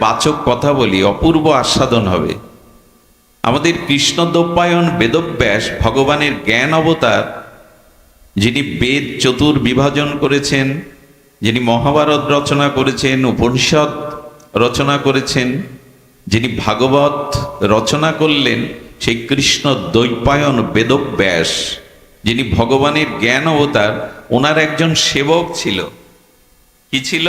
বাচক কথা বলি, অপূর্ব আস্বাদন হবে। আমাদের কৃষ্ণদ্বৈপায়ন বেদব্যাস ভগবানের জ্ঞান অবতার, যিনি বেদ চতুর বিভাজন করেছেন, যিনি মহাভারত রচনা করেছেন, উপনিষদ রচনা করেছেন, যিনি ভাগবত রচনা করলেন, সেই কৃষ্ণ দ্বৈপায়ন বেদব্যাস, যিনি ভগবানের জ্ঞান অবতার, ওনার একজন সেবক ছিল। কি ছিল?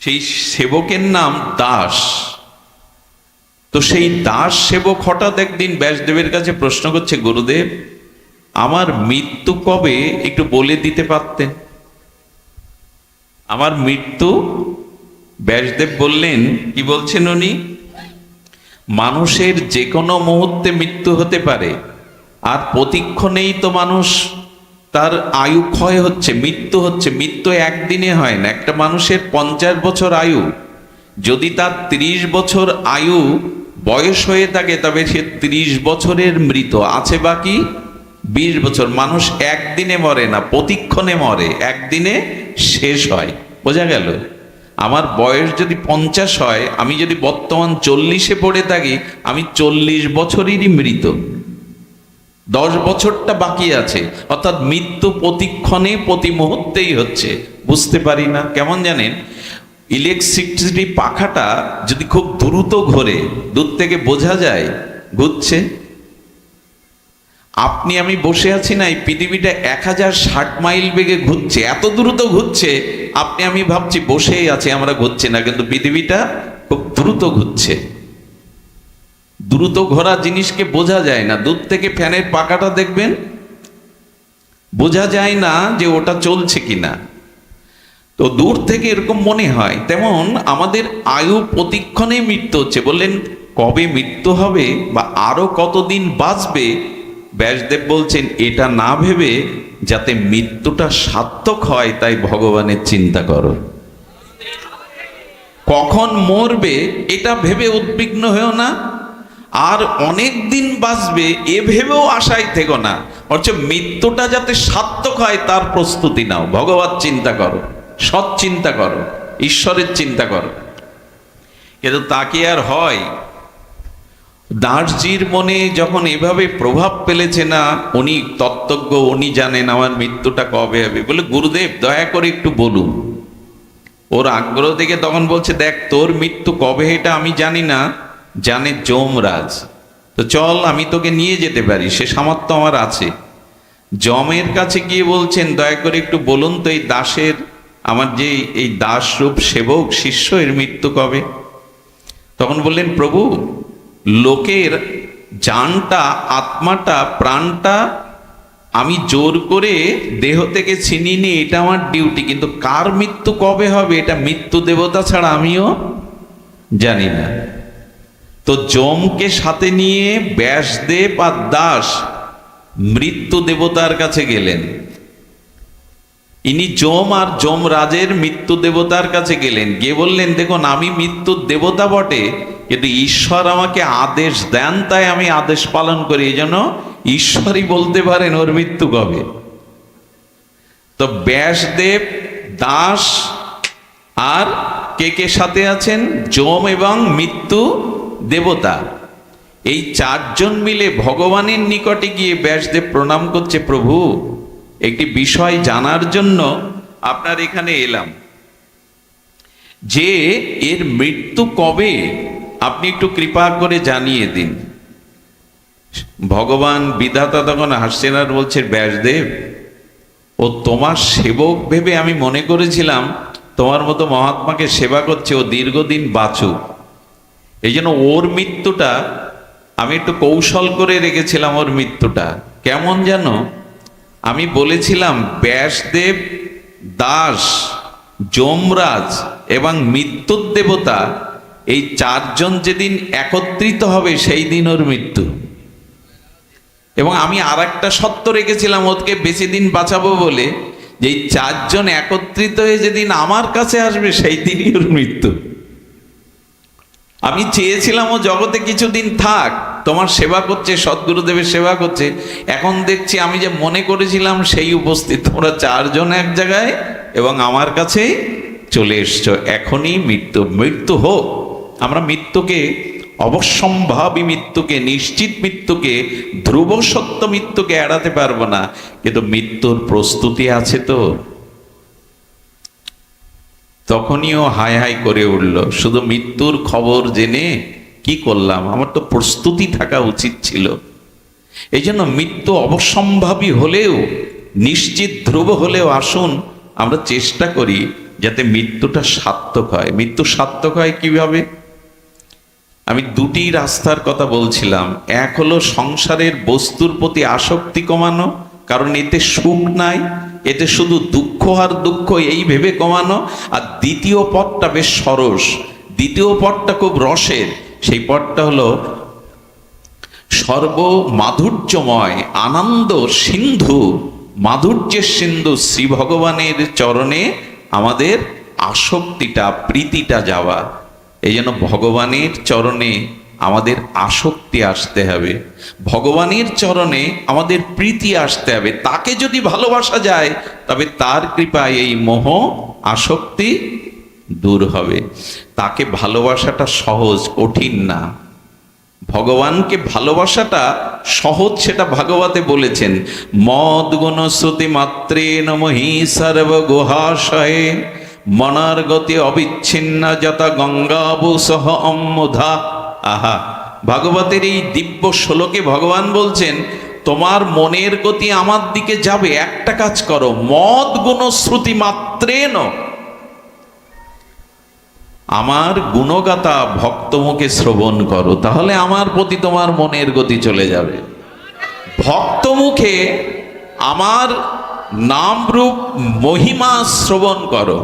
সেই সেবকের নাম দাস। তো সেই দাস সেবক হঠাৎ একদিন ব্যাসদেবের কাছে প্রশ্ন করছে, গুরুদেব, আমার মৃত্যু কবে? একটু বলে দিতে পারতেন। আমার মৃত্যু? ব্যাসদেব বললেন, কি বলছেন উনি? মানুষের যে কোনো মুহূর্তে মৃত্যু হতে পারে, আর প্রতিক্ষণেই তো মানুষ তার আয়ু ক্ষয় হচ্ছে, মৃত্যু হচ্ছে, মৃত্যু একদিনে হয় না। একটা মানুষের পঞ্চাশ বছর আয়ু, যদি তার ত্রিশ বছর আয়ু বয়স হয়ে থাকে, তবে সে ত্রিশ বছরের মৃত। আছে বাকি বিশ বছর। মানুষ একদিনে মরে না, প্রতিক্ষণে মরে। একদিনে শেষ হয়। বোঝা গেল? আমার বয়স যদি পঞ্চাশ হয়, আমি যদি বর্তমান চল্লিশে পড়ে থাকি, আমি চল্লিশ বছরেরই মৃত। দশ বছরটা বাকি আছে। অর্থাৎ মৃত্যু প্রতিক্ষণে, প্রতি মুহূর্তেই হচ্ছে। বুঝতে পারি না, কেমন জানেন? ইলেকট্রিসিটি পাখাটা যদি খুব দ্রুত ঘোরে, দূর থেকে বোঝা যায়, ঘুরছে। আপনি, আমি বসে আছি না, এই পৃথিবীটা এক হাজার ষাট মাইল বেগে ঘুরছে। এত দ্রুত ঘুরছে, আপনি, আমি ভাবছি বসেই আছি, আমরা ঘুরছি না, কিন্তু পৃথিবীটা খুব দ্রুত ঘুরছে। দ্রুত ঘোরা জিনিসকে বোঝা যায় না। দূর থেকে ফ্যানের পাকাটা দেখবেন? বোঝা যায় না যে ওটা চলছে কিনা। তো দূর থেকে এরকম মনে হয়। তেমন আমাদের আয়ু প্রতিক্ষণে মৃত্যু হচ্ছে। বললেন, কবে মৃত্যু হবে বা আরও কতদিন বাঁচবে? ব্যাসদেব বলছেন, এটা না ভেবে যাতে মৃত্যুটা সার্থক হয়, তাই ভগবানের চিন্তা করো। কখন মরবে, এটা ভেবে উদ্বিগ্ন হয়েও না। আর অনেক দিন বাঁচবে, এ ভেবেও আশায় থেকো না। অথচ মৃত্যুটা যাতে সার্থক হয়, তার প্রস্তুতি নাও। ভগবত চিন্তা করো, সৎ চিন্তা করো, ঈশ্বরের চিন্তা করো। কিন্তু তাকে আর হয়? দাসজির মনে যখন এভাবে প্রভাব ফেলেছে না, উনি তত্ত্বজ্ঞ, উনি জানেন আমার মৃত্যুটা কবে হবে। বলে, গুরুদেব, দয়া করে একটু বলুন। ওর আগ্রহ থেকে তখন বলছে, দেখ, তোর মৃত্যু কবে, এটা আমি জানি না। জানে যমরাজ। তো চল, আমি তোকে নিয়ে যেতে পারি, সে সামর্থ্য আমার আছে। যমের কাছে গিয়ে বলছেন, দয়া করে একটু বলুন তো, এই দাসের, আমার যে এই দাসরূপ সেবক শিষ্য, এর মৃত্যু কবে? তখন বললেন, প্রভু, লোকের জানটা, আত্মাটা, প্রাণটা আমি জোর করে দেহ থেকে ছিনিয়ে নিয়ে, এটা আমার ডিউটি, কিন্তু কার মৃত্যু কবে হবে? এটা মৃত্যু দেবতা ছাড়া আমিও জানি না। তো যমকে সাথে নিয়ে ব্যাসদেব আর দাস মৃত্যু দেবতার কাছে গেলেন। ইনি যম আর যম রাজের মৃত্যু দেবতার কাছে গেলেন। গিয়ে বললেন, দেখুন, আমি মৃত্যুর দেবতা বটে, কিন্তু ঈশ্বর আমাকে আদেশ দেন, তাই আমি আদেশ পালন করি। এই জন্য ঈশ্বরই বলতে পারেন ওর মৃত্যু কবে। তো ব্যাসদেব, দাস আর কে কে সাথে আছেন? যম এবং মৃত্যু দেবতা। এই চারজন মিলে ভগবানের নিকটে গিয়ে ব্যাসদেব প্রণাম করছে, প্রভু, একটি বিষয় জানার জন্য আপনার এখানে এলাম। যে এর মৃত্যু কবে, আপনি একটু কৃপা করে জানিয়ে দিন। ভগবান বিধাতা তখন হাসছেন আর বলছে, ব্যাসদেব, ও তোমার সেবক ভেবে আমি মনে করেছিলাম তোমার মতো মহাত্মাকে সেবা করছে ও দীর্ঘদিন বাঁচুক। এই জন্য ওর মৃত্যুটা আমি একটু কৌশল করে রেখেছিলাম ওর মৃত্যুটা। কেমন যেন আমি বলেছিলাম, ব্যাসদেব, দাস, যমরাজ এবং মৃত্যুর দেবতা, এই চারজন যেদিন একত্রিত হবে সেই দিন ওর মৃত্যু। এবং আমি আর একটা সত্য রেখেছিলাম ওকে বেশি দিন বাঁচাবো বলে, যে এই চারজন একত্রিত হয়ে যেদিন আমার কাছে আসবে সেই দিনই ওর মৃত্যু। আমি চেয়েছিলাম ও জগতে কিছুদিন থাক, তোমার সেবা করছে, সদ্গুরুদেবের সেবা করছে। এখন দেখছি আমি যে মনে করেছিলাম সেই উপস্থিত, তোমরা চারজন এক জায়গায় এবং আমার কাছেই চলে এসছো। এখনই মৃত্যু মৃত্যু হোক। আমরা মৃত্যুকে, অবশ্যম্ভাবী মৃত্যুকে, নিশ্চিত মৃত্যুকে, ধ্রুব সত্য মৃত্যুকে এড়াতে পারব না। কিন্তু মৃত্যুর প্রস্তুতি আছে তো। তখনই ও হাই হাই করে উঠল, শুধু মৃত্যুর খবর জেনে কি করলাম? আমার তো প্রস্তুতি থাকা উচিত ছিল। এই জন্য মৃত্যু অবসম্ভাবী হলেও, নিশ্চিত ধ্রুব হলেও আসুন, আমরা চেষ্টা করি যাতে মৃত্যুটা সার্থক হয়। মৃত্যু সার্থক হয় কীভাবে? আমি দুটি রাস্তার কথা বলছিলাম। এক হলো সংসারের বস্তুর প্রতি আসক্তি কমানো কারণ এতে সুখ নাই, এতে শুধু দুঃখ আর দুঃখ এই ভেবে কমানো, আর দ্বিতীয় পথটা বেশ সরস। দ্বিতীয় পথটা খুব রসের। সেই পথটা হলো সর্ব মাধুর্যময় আনন্দ সিন্ধু। মাধুর্যের সিন্ধু শ্রী ভগবানের চরণে আমাদের আসক্তিটা, প্রীতিটা যাওয়া। এই জন্য ভগবানের চরণে আমাদের আসক্তি আসতে হবে। ভগবানের চরণে আমাদের প্রীতি আসতে হবে। তাকে যদি ভালোবাসা যায়, তবে তার কৃপায় এই মোহ আসক্তি দূর হবে। তাকে ভালোবাসাটা সহজ, কঠিন না। ভগবানকে ভালোবাসাটা সহজ সেটা ভাগবতে বলেছেন। মদ গুণশ্রুতি মাত্রে নমহি সর্বগুহাশয়ে। মনার গতি অবিচ্ছিন্ন যথা গঙ্গাবু সহ অম্মুধা আহা, ভাগবতের এই দিব্য শ্লোকে ভগবান বলছেন, তোমার মনের গতি আমার দিকে যাবে, একটা কাজ করো, মদ গুণশ্রুতি মাত্রেন। আমার গুণগাতা ভক্তমুখে শ্রবণ করো, তাহলে আমার প্রতি তোমার মনের গতি চলে যাবে। ভক্তমুখে আমার নাম রূপ মহিমা শ্রবণ করো।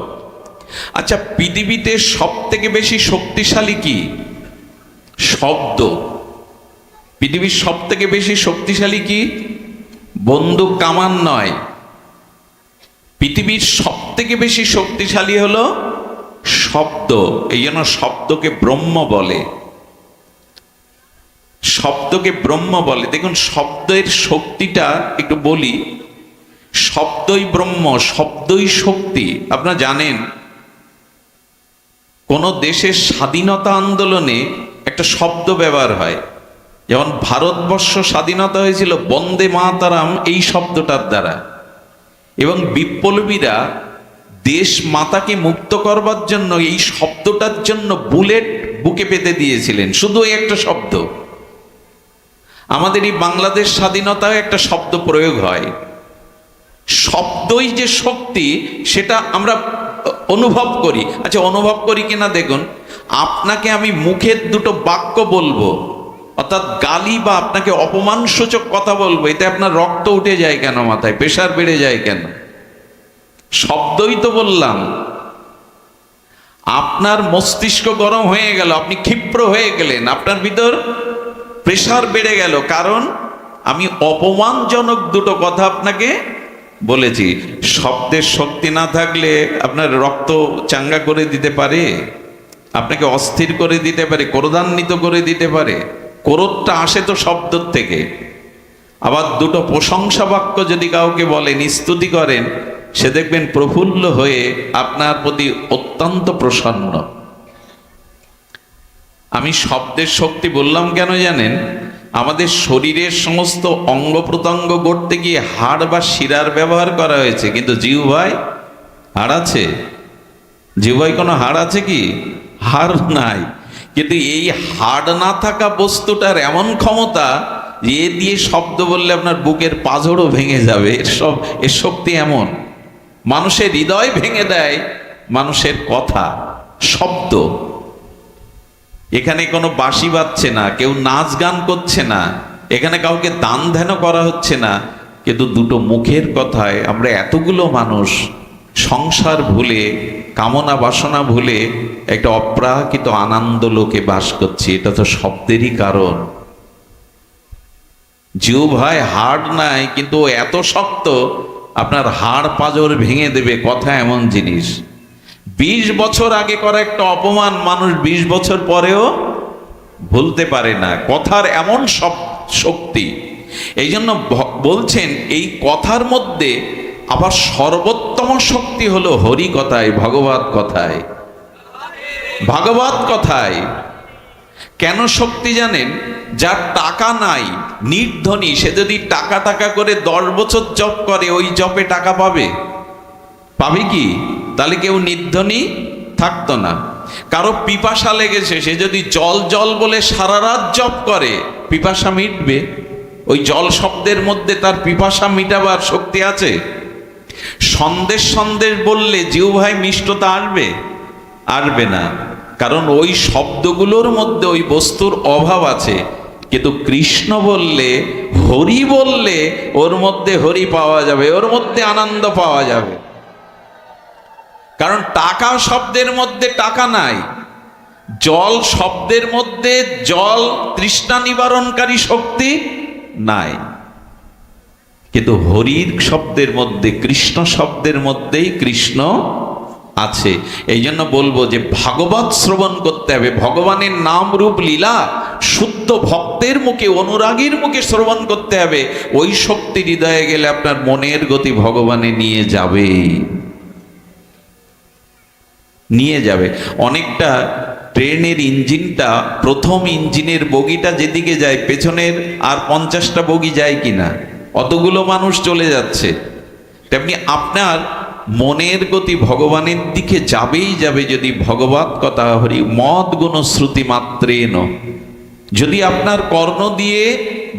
আচ্ছা পৃথিবীতে সব থেকে বেশি শক্তিশালী কি? শব্দ। পৃথিবীর সব থেকে বেশি শক্তিশালী কি? বন্দুক কামান নয়। পৃথিবীর সব থেকে বেশি শক্তিশালী হলো শব্দ এই জন্য শব্দকে ব্রহ্ম বলে। শব্দকে ব্রহ্ম বলে। দেখুন, শব্দের শক্তিটা একটু বলি। শব্দই ব্রহ্ম, শব্দই শক্তি। আপনারা জানেন, কোন দেশের স্বাধীনতা আন্দোলনে একটা শব্দ ব্যবহার হয়। যেমন ভারতবর্ষ স্বাধীনতা হয়েছিল বন্দে মাতারাম, এই শব্দটার দ্বারা। এবং বিপ্লবীরা দেশ মাতাকে মুক্ত করবার জন্য এই শব্দটার জন্য বুলেট বুকে পেতে দিয়েছিলেন। শুধু একটা শব্দ। আমাদের এই বাংলাদেশ স্বাধীনতায় একটা শব্দ প্রয়োগ হয়। শব্দই যে শক্তি, সেটা আমরা অনুভব করি। আচ্ছা অনুভব করি কিনা দেখুন। আপনাকে আমি মুখের দুটো বাক্য বলব। অর্থাৎ গালি বা আপনাকে অপমানসূচক কথা বলব, এতে আপনার রক্ত উঠে যায় কেন মাথায়? প্রেশার বেড়ে যায় কেন? শব্দই তো বললাম। আপনার মস্তিষ্ক গরম হয়ে গেল, আপনি ক্ষিপ্র হয়ে গেলেন, আপনার ভিতর প্রেশার বেড়ে গেল। কারণ আমি অপমানজনক দুটো কথা আপনাকে বলেছি। শব্দের শক্তি না থাকলে আপনার রক্ত চাঙ্গা করে দিতে পারে। আপনাকে অস্থির করে দিতে পারে, ক্রোধান্বিত করে দিতে পারে। ক্রোধটা আসে তো শব্দর থেকে। আবার দুটো প্রশংসা বাক্য যদি কাউকে বলেন, স্তুতি করেন, সে দেখবেন প্রফুল্ল হয়ে আপনার প্রতি অত্যন্ত প্রসন্ন। আমি শব্দের শক্তি বললাম কেন জানেন? আমাদের শরীরের সমস্ত অঙ্গ প্রত্যঙ্গ গড়তে গিয়ে হাড় বা শিরার ব্যবহার করা হয়েছে। কিন্তু জিউ ভাই হাড় আছে। জিউ ভাই কোনো হাড় আছে কি? হাড় নাই। কিন্তু এই হাড় না থাকা বস্তুটার এমন ক্ষমতা যে এ দিয়ে শব্দ বললে আপনার বুকের পাঁজরও ভেঙে যাবে। এর সব, এর শক্তি এমন। মানুষের হৃদয় ভেঙে দেয়, মানুষের কথা, শব্দ। এখানে কোনো বাঁশি বাজছে না, কেউ নাচ গান করছে না, এখানে কাউকে দান ধ্যান করা হচ্ছে না। কিন্তু দুটো মুখের কথায় আমরা এতগুলো মানুষ সংসার ভুলে কামনা বাসনা ভুলে একটা অপ্রাকৃত আনন্দ লোকে বাস করছি, এটা তো শব্দেরই কারণ। জিও ভাই হাড় নাই, কিন্তু এত শক্ত, আপনার হাড় পাজর ভেঙে দেবে, কথা এমন জিনিস। বিশ বছর আগে করা একটা অপমান, মানুষ বিশ বছর পরেও ভুলতে পারে না। কথার এমন সব শক্তি। এই জন্য বলছেন, এই কথার মধ্যে আবার সর্বোত্তম শক্তি হলো হরি কথায়, ভগবত কথায়। ভাগবত কথায়। কেন শক্তি জানেন? যার টাকা নাই, নির্ধনী, সে যদি টাকা টাকা করে দশ বছর জপ করে, ওই জপে টাকা পাবে? পাবে কি? তাহলে কেউ নির্ধনী থাকতো না। কারও পিপাসা লেগেছে, সে যদি জল জল বলে সারা রাত জপ করে, পিপাসা মিটবে? ওই জল শব্দের মধ্যে তার পিপাসা মিটাবার শক্তি আছে? সন্দেশ সন্দেশ বললে জিউ ভাই মিষ্টতা আসবে? আসবে না। কারণ ওই শব্দগুলোর মধ্যে ওই বস্তুর অভাব আছে। কিন্তু কৃষ্ণ বললে, হরি বললে ওর মধ্যে হরি পাওয়া যাবে, ওর মধ্যে আনন্দ পাওয়া যাবে। কারণ টাকা শব্দের মধ্যে টাকা নাই। জল শব্দের মধ্যে জল তৃষ্ণা নিবারণকারী শক্তি নাই। কিন্তু হরির শব্দের মধ্যে, কৃষ্ণ শব্দের মধ্যেই কৃষ্ণ আছে। এই জন্য বলব যে ভাগবত শ্রবণ করতে হবে। ভগবানের নাম রূপ লীলা, শুদ্ধ ভক্তের মুখে, অনুরাগীর মুখে শ্রবণ করতে হবে। ওই শক্তি হৃদয়ে গেলে আপনার মনের গতি ভগবানে নিয়ে যাবে। নিয়ে যাবে। অনেকটা ট্রেনের ইঞ্জিনটা, প্রথম ইঞ্জিনের বগিটা যেদিকে যায়, পেছনের আর পঞ্চাশটা বগি যায় কিনা? অতগুলো মানুষ চলে যাচ্ছে। তেমনি আপনার মনের গতি ভগবানের দিকে যাবেই যাবে যদি ভগবত কথা হরি, মদ গুণ শ্রুতি মাত্রেন যদি আপনার কর্ণ দিয়ে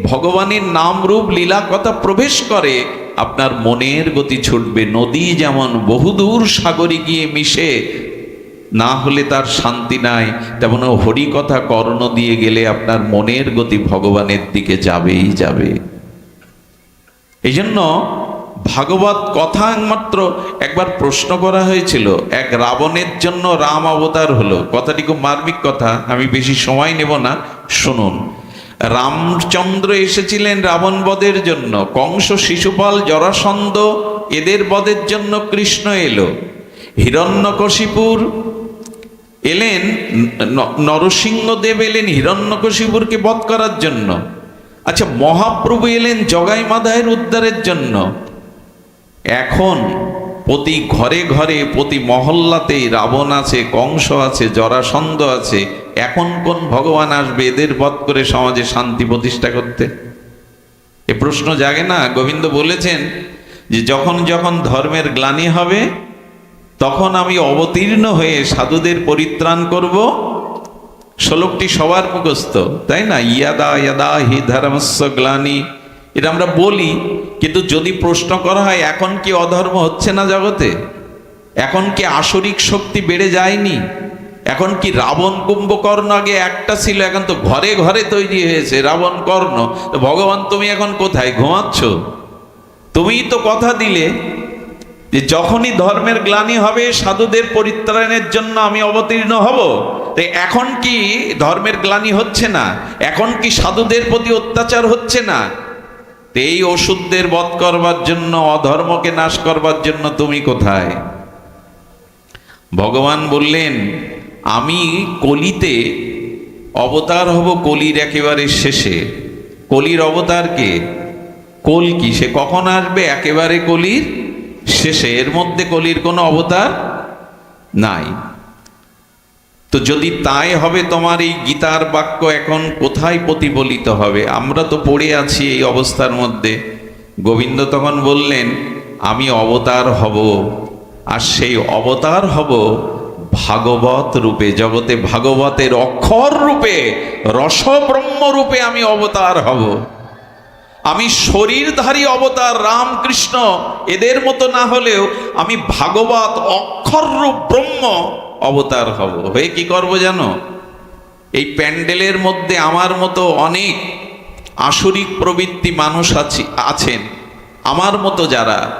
ভগবানের নাম রূপ লীলা কথা প্রবেশ করে, আপনার মনের গতি ছুটবে। নদী যেমন বহুদূর সাগরে গিয়ে মিশে, না হলে তার শান্তি নাই। তেমন হরি কথা কর্ণ দিয়ে গেলে আপনার মনের গতি ভগবানের দিকে যাবেই যাবে। এই জন্য ভাগবত কথা একমাত্র একবার প্রশ্ন করা হয়েছিল, এক রাবণের জন্য রাম অবতার হলো। কথাটি খুব মার্মিক কথা, আমি বেশি সময় নেব না, শুনুন। রামচন্দ্র এসেছিলেন রাবণ বধের জন্য, কংস শিশুপাল জরাসন্ধ এদের বদের জন্য কৃষ্ণ এলো। হিরণ্যকশিপুর এলেন নরসিংহদেব এলেন হিরণ্যকশিপুরকে বধ করার জন্য। আচ্ছা মহাপ্রভু এলেন জগাই মাদায়ের উদ্ধারের জন্য। এখন প্রতি ঘরে ঘরে, প্রতি মহল্লাতেই রাবণ আছে, কংস আছে, জরাসন্ধ আছে, এখন কোন ভগবান আসবে এদের বধ করে সমাজে শান্তি প্রতিষ্ঠা করতে? এ প্রশ্ন জাগে না? গোবিন্দ বলেছেন যে, যখন যখন ধর্মের গ্লানি হবে, তখন আমি অবতীর্ণ হয়ে সাধুদের পরিত্রাণ করব শ্লোকটি সবার মুখস্থ, তাই না? ইয়াদা ইয়াদা হি ধর্মস্য গ্লানি। এটা আমরা বলি, কিন্তু যদি প্রশ্ন করা হয়, এখন কি অধর্ম হচ্ছে না জগতে? এখন কি আসরিক শক্তি বেড়ে যায়নি? এখন কি রাবণ কুম্ভকর্ণ আগে একটা ছিল, এখন তো ঘরে ঘরে তৈরি হয়েছে রাবণ কর্ণ। ভগবান, তুমি এখন কোথায়? ঘুমাচ্ছ? তুমিই তো কথা দিলে যে যখনই ধর্মের গ্লানি হবে, সাধুদের পরিত্রাণের জন্য আমি অবতীর্ণ হব। তো এখন কি ধর্মের গ্লানি হচ্ছে না? এখন কি সাধুদের প্রতি অত্যাচার হচ্ছে না? এই ওষুধদের বধ করবার জন্য, অধর্মকে নাশ করবার জন্য তুমি কোথায়? ভগবান বললেন, আমি কলিতে অবতার হব কলির একেবারে শেষে। কলির অবতারকে কল কি? সে কখন আসবে? একেবারে কলির শেষে এর মধ্যে কলির কোনো অবতার নাই। তো যদি তাই হবে, তোমার এই গীতার বাক্য এখন কোথায় প্রতিফলিত হবে? আমরা তো পড়ে আছি এই অবস্থার মধ্যে। গোবিন্দ তখন বললেন, আমি অবতার হব, আর সেই অবতার হব ভাগবত রূপে, জগতে ভাগবতের অক্ষর রূপে রসব্রহ্ম রূপে আমি অবতার হব। আমি শরীরধারী অবতার রামকৃষ্ণ, এদের মতো না হলেও আমি ভাগবত অক্ষররূপ ব্রহ্ম অবতার হব। হয়ে কি করব জানো? এই প্যান্ডেলের মধ্যে আমার মতো অনেক আসরিক প্রবৃত্তি মানুষ আছি, আছেন, আমার মতো যারা।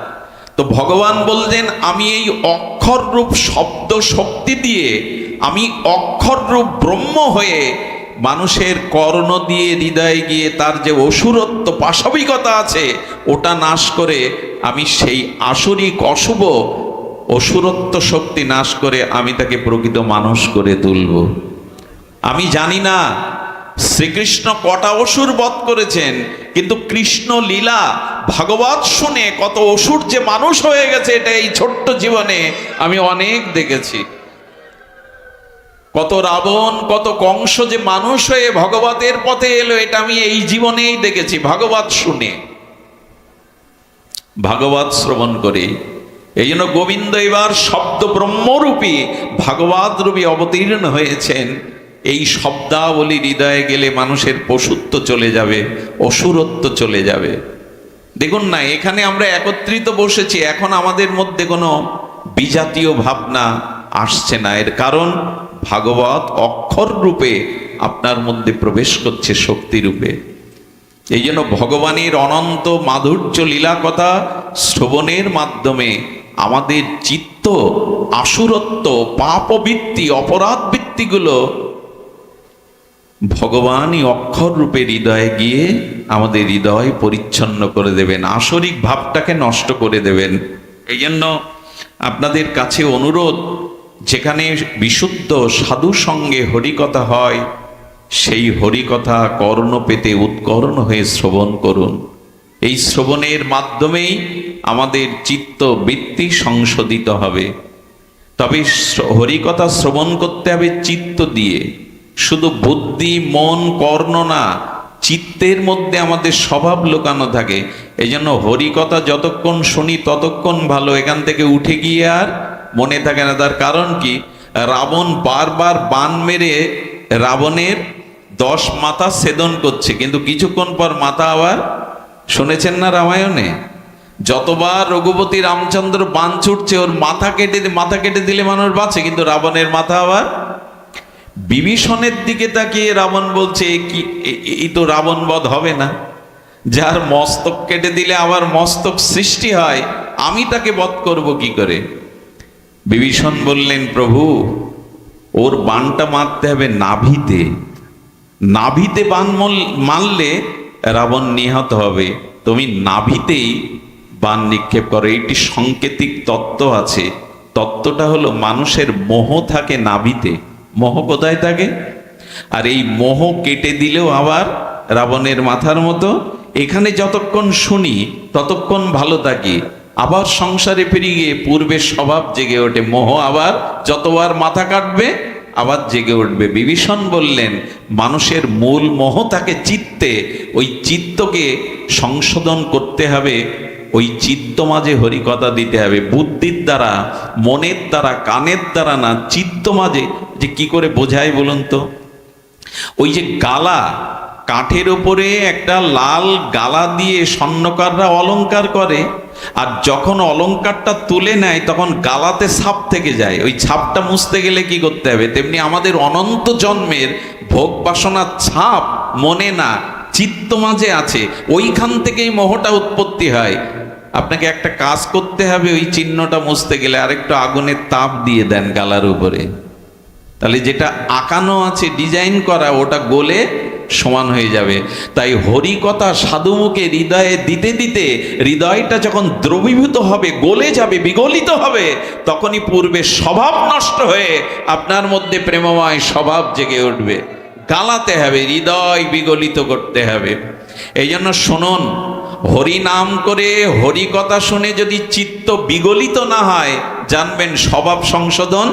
তো ভগবান বললেন আমি এই অক্ষররূপ শব্দ শক্তি দিয়ে আমি অক্ষররূপ ব্রহ্ম হয়ে মানুষের কর্ণ দিয়ে হৃদয়ে গিয়ে তার যে অসুরত্ব পাশবিকতা আছে, ওটা নাশ করে আমি সেই আসরিক অশুভ অসুরত্ব শক্তি নাশ করে আমি তাকে প্রকৃত মানুষ করে তুলব। আমি জানি না, শ্রীকৃষ্ণ কটা অসুর বধ করেছেন, কিন্তু কৃষ্ণ লীলা ভাগবত শুনে কত অসুর যে মানুষ হয়ে গেছে এটা এই ছোট্ট জীবনে আমি অনেক দেখেছি। কত রাবণ, কত কংস যে মানুষ হয়ে ভগবতের পথে এলো, এটা আমি এই জীবনেই দেখেছি, ভাগবত শুনে। ভাগবত শ্রবণ করে। এই জন্য গোবিন্দ এবার শব্দ ব্রহ্মরূপী ভাগবত রূপী অবতীর্ণ হয়েছেন। এই শব্দাবলী হৃদয়ে গেলে মানুষের পশুত্ব চলে যাবে, অসুরত্ব চলে যাবে। দেখুন না, এখানে আমরা একত্রিত বসেছি, এখন আমাদের মধ্যে কোনো বিজাতীয় ভাবনা আসছে না। এর কারণ ভাগবত অক্ষর রূপে আপনার মধ্যে প্রবেশ করছে শক্তি রূপে। এই জন্য ভগবানের অনন্ত মাধুর্য লীলা কথা শ্রবণের মাধ্যমে আমাদের চিত্ত, আসুরত্ব, পাপবৃত্তি অপরাধ বৃত্তিগুলো ভগবানই অক্ষর রূপে হৃদয়ে গিয়ে আমাদের হৃদয় পরিচ্ছন্ন করে দেবেন, আসরিক ভাবটাকে নষ্ট করে দেবেন। এই জন্য আপনাদের কাছে অনুরোধ যেখানে বিশুদ্ধ সাধু সঙ্গে হরিকথা হয়, সেই হরিকথা কর্ণ পেতে উৎকর্ণ হয়ে শ্রবণ করুন। এই শ্রবণের মাধ্যমেই আমাদের চিত্ত বৃত্তি সংশোধিত হবে। তবে হরিকথা শ্রবণ করতে হবে চিত্ত দিয়ে। শুধু বুদ্ধি, মন, কর্ণ না, চিত্তের মধ্যে আমাদের স্বভাব লুকানো থাকে। এই জন্য হরিকথা যতক্ষণ শুনি ততক্ষণ ভালো, এখান থেকে উঠে গিয়ে আর মনে থাকে না। তার কারণ কি? রাবণ বারবার বান মেরে রাবণের দশ মাথা ছেদন করছে। কিন্তু কিছুক্ষণ পর মাথা আবার, শুনেছেন না রামায়ণে? যতবার রঘুপতি রামচন্দ্র বান ছুটছে, ওর মাথা কেটে মাথা কেটে দিলে মানুষ বাঁচে, কিন্তু রাবণের মাথা আবার বিভীষণের দিকে তাকিয়ে রাবণ বলছে কি এই তো রাবণ বধ হবে না। যার মস্তক কেটে দিলে আবার মস্তক সৃষ্টি হয়, আমি তাকে বধ করব কি করে? বিভীষণ বললেন, প্রভু, ওর বানটা মারতে হবে নাভিতে। নাভিতে বান মারলে রাবণ নিহত হবে। তুমি নাভিতেই বান নিক্ষেপ করো। এইটি সাংকেতিক তত্ত্ব আছে। তত্ত্বটা হলো মানুষের মোহ থাকে নাভিতে। মোহ কোথায় থাকে? আর এই মোহ কেটে দিলেও আবার রাবণের মাথার মতো। এখানে যতক্ষণ শুনি, ততক্ষণ ভালো থাকি। আবার সংসারে ফিরে গিয়ে পূর্বের স্বভাব জেগে ওঠে, মোহ আবার যতবার মাথা কাটবে, আবার জেগে উঠবে। বিভীষণ বললেন, মানুষের মূল মোহ তাকে চিত্তে। ওই চিত্তকে সংশোধন করতে হবে, ওই চিত্ত মাঝে হরিকথা দিতে হবে। বুদ্ধির দ্বারা, মনের দ্বারা, কানের দ্বারা না, চিত্ত মাঝে। যে কি করে বোঝায় বলুন তো? ওই যে গালা কাঠের ওপরে একটা লাল গালা দিয়ে স্বর্ণকাররা অলংকার করে, আর যখন অলংকারটা তুলে নেয়, তখন গালাতে ছাপ থেকে যায়। ওই ছাপটা মুছতে গেলে কি করতে হবে? তেমনি আমাদের অনন্ত জন্মের ভোগ বাসনার ছাপ মনে না, চিত্ত মাঝে আছে। ওইখান থেকেই মোহটা উৎপত্তি হয়। আপনাকে একটা কাজ করতে হবে, ওই চিহ্নটা মুছতে গেলে আরেকটু আগুনের তাপ দিয়ে দেন গালার উপরে। তাহলে যেটা আঁকানো আছে, ডিজাইন করা, ওটা গোলে সমান হয়ে যাবে। তাই হরিকথা সাধুমুখে হৃদয়ে দিতে দিতে হৃদয়টা যখন দ্রবীভূত হবে, গলে যাবে, বিগলিত হবে, তখনই পূর্বে স্বভাব নষ্ট হয়ে আপনার মধ্যে প্রেমময় স্বভাব জেগে উঠবে। গালাতে হবে, হৃদয় বিগলিত করতে হবে। এই জন্য শুনুন, হরি নাম করে হরি কথা শুনে যদি চিত্ত বিগলিত না হয়, জানবেন স্বভাব সংশোধন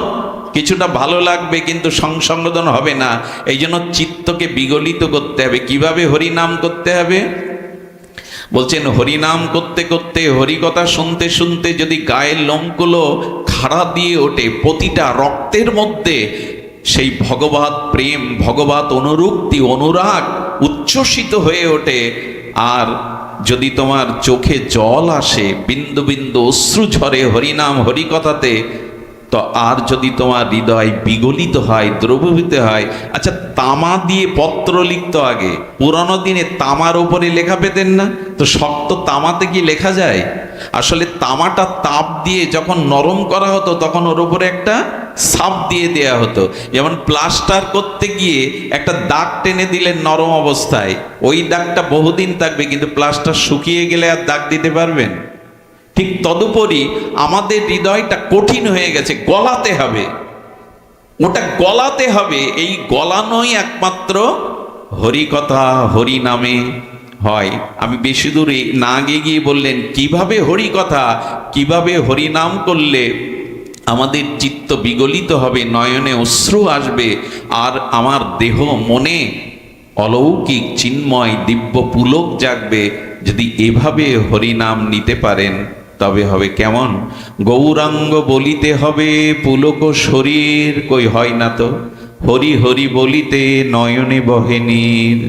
কিছুটা ভালো লাগবে কিন্তু সংসংশোধন হবে না। এই জন্য চিত্তকে বিগলিত করতে হবে। কীভাবে হরি নাম করতে হবে? বলছেন, হরিনাম করতে করতে হরিকথা শুনতে শুনতে যদি গায়ের লোমগুলো খাড়া দিয়ে ওঠে, প্রতিটা রক্তের মধ্যে সেই ভগবত প্রেম, ভগবত অনুরক্তি, অনুরাগ উচ্ছ্বসিত হয়ে ওঠে। আর যদি তোমার চোখে জল আসে, বিন্দু বিন্দু অশ্রু ঝরে হরিনাম হরিকথাতে তো আর যদি তোমার হৃদয় বিগলিত হয়, দ্রবীভূত হয় আচ্ছা তামা দিয়ে পত্র লিখতো আগে। পুরনো দিনে তামার উপরে লেখা পেতেন না? তো শক্ত তামাতে কি লেখা যায়? আসলে তামাটা তাপ দিয়ে যখন নরম করা হতো, তখন ওর উপরে একটা সাপ দিয়ে দেয়া হতো। যেমন প্লাস্টার করতে গিয়ে একটা দাগ টেনে দিলেন নরম অবস্থায়। ওই দাগটা বহুদিন থাকবে, কিন্তু প্লাস্টার শুকিয়ে গেলে আর দাগ দিতে পারবেন? ঠিক তদুপরি আমাদের হৃদয়টা কঠিন হয়ে গেছে, গলাতে হবে। ওটা গলাতে হবে, এই গলানোই একমাত্র হরি কথা হরি নামে হয়। আমি বেশি দূরে না গিয়ে গিয়ে বললেন, কীভাবে হরি কথা কীভাবে হরি নাম করলে আমাদের চিত্ত বিগলিত হবে, নয়নে অশ্রু আসবে, আর আমার দেহ মনে অলৌকিক চিন্ময় দিব্য পুলক জাগবে, যদি এভাবে হরিনাম নিতে পারেন? তবে হবে কেমন? গৌরাঙ্গ বলিতে হবে, পুলক শরীর, কই হয় না তো? হরি হরি বলিতে নয়নে বহেনীর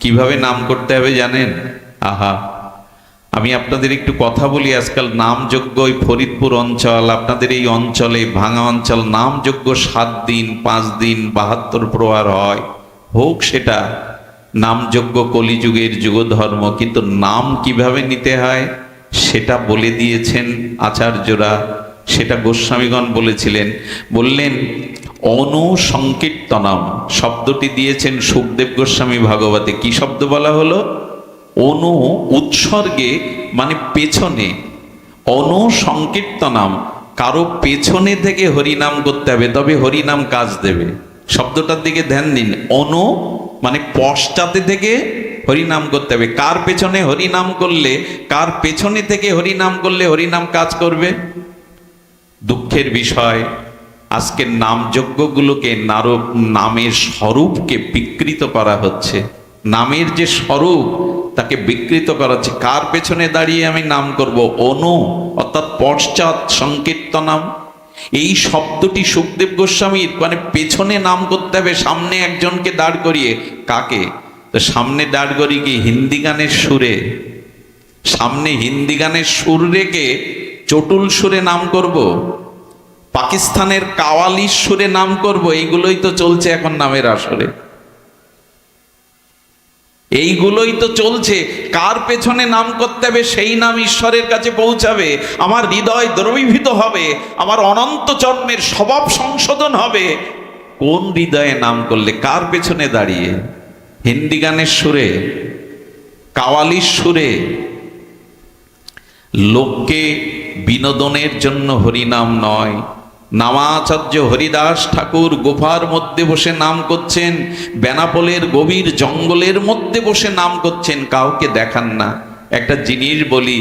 কীভাবে নাম করতে হবে জানেন? আহা, আমি আপনাদের একটু কথা বলি আজকাল নামযোগ্য ওই ফরিদপুর অঞ্চল, আপনাদের এই অঞ্চলে, ভাঙা অঞ্চল, নামযোগ্য সাত দিন, পাঁচ দিন, বাহাত্তর প্রহার হয়। হোক সেটা, নামযোগ্য কলিযুগের যুগধর্ম, কিন্তু নাম কীভাবে নিতে হয়? সেটা বলে দিয়েছেন আচার্যরা, সেটা গোস্বামীগণ বলেছিলেন। বললেন, অনুসংকীর্তনম শব্দটি দিয়েছেন সুখদেব গোস্বামী ভাগবতে। কি শব্দ বলা হলো? অনু উৎসর্গে মানে পেছনে। অনুসংকীর্তনাম, কারও পেছনে থেকে হরিনাম করতে হবে, তবে হরিনাম কাজ দেবে। শব্দটার দিকে ধ্যান দিন। অনু মানে পশ্চাতে থেকে হরিনাম করতে হবে। কার পেছনে হরিনাম করলে, কার পেছনে থেকে হরিনাম করলে হরিনাম কাজ করবে? দুঃখের বিষয়, আজকের নামযজ্ঞগুলোকে নারব নামের স্বরূপকে বিকৃত করা হচ্ছে। নামের যে স্বরূপ, তাকে বিকৃত করা হচ্ছে। কার পেছনে দাঁড়িয়ে আমি নাম করব? অনু, অর্থাৎ পশ্চাৎ সংকীর্তনাম। এই শব্দটি সুখদেব গোস্বামীর মানে পেছনে নাম করতে হবে, সামনে একজনকে দাঁড় করিয়ে। কাকে? তো সামনে দাঁড় করিয়ে কি? হিন্দি গানের সুরে। সামনে হিন্দি গানের সুর রেখে চটুল সুরে নাম করব? পাকিস্তানের কাওয়ালি সুরে নাম করব? এইগুলোই তো চলছে এখন নামের আসরে। এইগুলোই তো চলছে। কার পেছনে নাম করতে হবে, সেই নাম ঈশ্বরের কাছে পৌঁছাবে। আমার হৃদয় দ্রবীভূত হবে। আমার অনন্ত জন্মের স্বভাব সংশোধন হবে। কোন হৃদয়ে নাম করলে? কার পেছনে দাঁড়িয়ে? হিন্দি গানের সুরে, কাওয়ালির সুরে, লোককে বিনোদনের জন্য হরিনাম নয়। নামাচার্য হরিদাস ঠাকুর গোফার মধ্যে বসে নাম করছেন, বেনাপোলের গভীর জঙ্গলের মধ্যে বসে নাম করছেন, কাউকে দেখান না। একটা জিনিস বলি,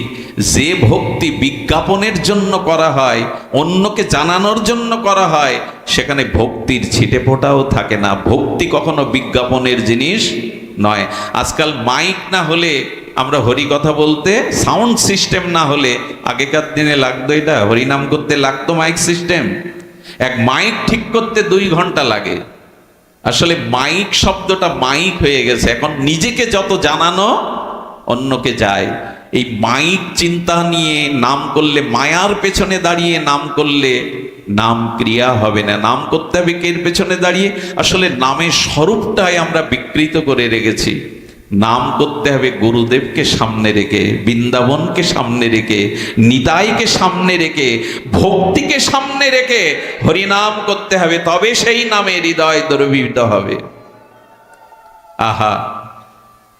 যে ভক্তি বিজ্ঞাপনের জন্য করা হয়, অন্যকে জানানোর জন্য করা হয়, সেখানে ভক্তির ছিটে ফোটাও থাকে না। ভক্তি কখনো বিজ্ঞাপনের জিনিস নয়। আজকাল মাইক না হলে আমরা হরি কথা বলতে সাউন্ড সিস্টেম না হলে, আগেকার দিনে লাগতো এটা, হরিনাম করতে লাগতো মাইক সিস্টেম এক মাইক ঠিক করতে দুই ঘণ্টা লাগে। আসলে মাইক শব্দটা মাইক হয়ে গেছে। এখন নিজেকে যত জানানো অন্যকে যায়। এই মাইক চিন্তা নিয়ে নাম করলে, মায়ার পেছনে দাঁড়িয়ে নাম করলে নাম ক্রিয়া হবে না। নাম করতে হবে কের পেছনে দাঁড়িয়ে? আসলে নামের স্বরূপটাই আমরা বিকৃত করে রেখেছি। নাম করতে হবে গুরুদেবকে সামনে রেখে, বৃন্দাবনকে সামনে রেখে, নিতাইকে সামনে রেখে, ভক্তিকে সামনে রেখে হরিনাম করতে হবে। তবে সেই নামে হৃদয় দ্রবীভূত হবে। আহা!